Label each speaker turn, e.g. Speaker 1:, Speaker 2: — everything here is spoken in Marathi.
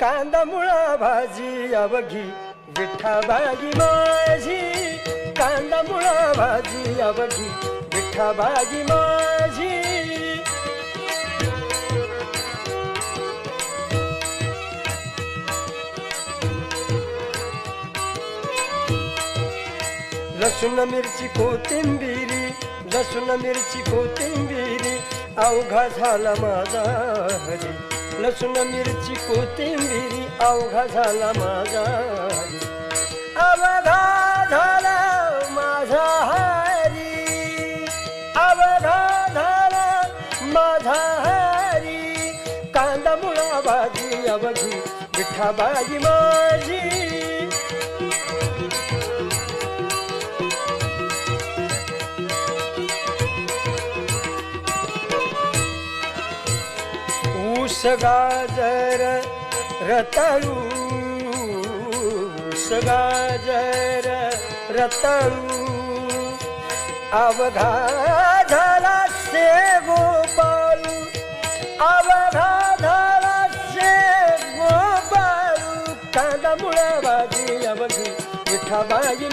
Speaker 1: कांदा मुळा भाजी अवघी विठ्ठाबाई माझी. कांदा मुळा भाजी अवघी विठ्ठाबाई माझी. लसूण मिरची कोथिंबिरी लसूण मिरची कोथिंबिरी. अवघा झाला माझा हरी. लसूण मिरची कोथिंबिरी अवघा झाला माझा हरी. अवघा झाला माझा हरी. अवघा झाला माझा हरी. कांदा मुळा भाजी अवघी विठाबाई माझी. ऊस गाजर रताळू ऊस गाजर रताळू. अवघा झाला से गोपाळू अवघा झाला से गोपाळू. कांदा मुळा भाजी अवघी विठाबाई